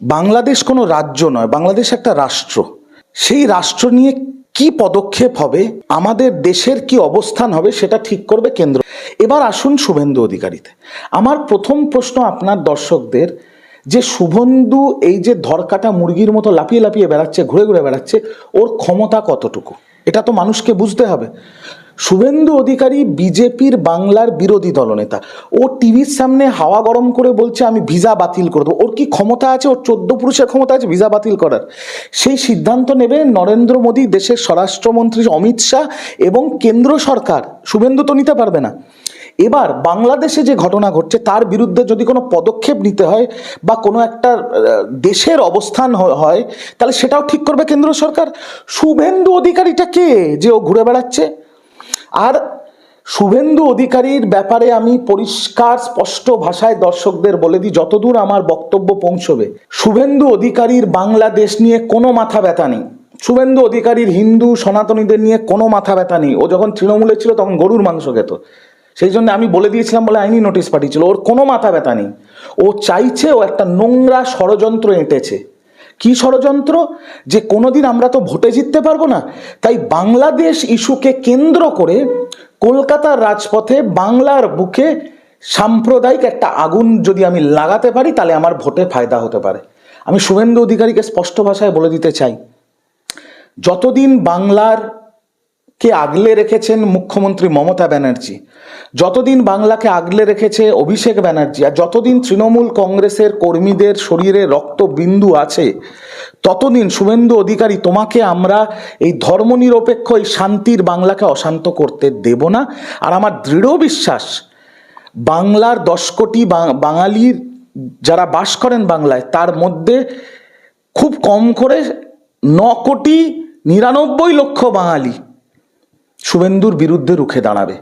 বাংলাদেশ কোনো রাজ্য নয়, বাংলাদেশ একটা রাষ্ট্র। সেই রাষ্ট্র নিয়ে কি পদক্ষেপ হবে, আমাদের দেশের কি অবস্থান হবে সেটা ঠিক করবে কেন্দ্র। এবার আসুন শুভেন্দু অধিকারীতে। আমার প্রথম প্রশ্ন আপনার দর্শকদের, যে শুভেন্দু এই যে ধরকাটা মুরগির মতো লাপিয়ে লাপিয়ে বেড়াচ্ছে, ঘুরে ঘুরে বেড়াচ্ছে, ওর ক্ষমতা কতটুকু? এটা তো মানুষকে বুঝতে হবে। শুভেন্দু অধিকারী বিজেপির বাংলার বিরোধী দলনেতা। ও টিভির সামনে হাওয়া গরম করে বলছে, আমি ভিসা বাতিল করে দেবো। ওর কি ক্ষমতা আছে? ওর চোদ্দ পুরুষের ক্ষমতা আছে ভিসা বাতিল করার। সেই সিদ্ধান্ত নেবে নরেন্দ্র মোদী, দেশের স্বরাষ্ট্রমন্ত্রী অমিত শাহ এবং কেন্দ্র সরকার। শুভেন্দু তো নিতে পারবে না। এবার বাংলাদেশে যে ঘটনা ঘটছে, তার বিরুদ্ধে যদি কোনো পদক্ষেপ নিতে হয় বা কোনো একটা দেশের অবস্থান হয়, তাহলে সেটাও ঠিক করবে কেন্দ্র সরকার। শুভেন্দু অধিকারীটা কে যে ও ঘুরে বেড়াচ্ছে? আর শুভেন্দু অধিকারীর ব্যাপারে আমি পরিষ্কার, স্পষ্ট ভাষায় দর্শকদের বলে দিই, যতদূর আমার বক্তব্য পৌঁছবে, শুভেন্দু অধিকারীর বাংলাদেশ নিয়ে কোনো মাথা ব্যথা নেই। শুভেন্দু অধিকারীর হিন্দু সনাতনীদের নিয়ে কোনো মাথা ব্যথা নেই। ও যখন তৃণমূলে ছিল তখন গরুর মাংস খেত। সেই জন্য আমি বলে দিয়েছিলাম বলে আইনি নোটিশ পাঠিয়েছিল। ওর কোনো মাথা ব্যথা নেই। ও চাইছে ও একটা নোংরা ষড়যন্ত্র এঁটেছে। কি ষড়যন্ত্র? যে কোনোদিন আমরা তো ভোটে জিততে পারব না। তাই বাংলাদেশ ইস্যুকে কেন্দ্র করে কলকাতার রাজপথে বাংলার বুকে সাম্প্রদায়িক একটা আগুন যদি আমি লাগাতে পারি, তাহলে আমার ভোটে ফায়দা হতে পারে। আমি শুভেন্দু অধিকারীকে স্পষ্ট ভাষায় বলে দিতে চাই, যতদিন বাংলার কে আগলে রেখেছেন মুখ্যমন্ত্রী মমতা ব্যানার্জি? যতদিন বাংলাকে আগলে রেখেছে অভিষেক ব্যানার্জি আর যতদিন তৃণমূল কংগ্রেসের কর্মীদের শরীরে রক্তবিন্দু আছে, ততদিন শুভেন্দু অধিকারী তোমাকে আমরা এই ধর্মনিরপেক্ষ, এই শান্তির বাংলাকে অশান্ত করতে দেব না। আর আমার দৃঢ় বিশ্বাস, বাংলার দশ কোটি বাঙালির যারা বাস করেন বাংলায়, তার মধ্যে খুব কম করে ন কোটি নিরানব্বই লক্ষ বাঙালি শুভেন্দুর বিরুদ্ধে রুখে দাঁড়াবে।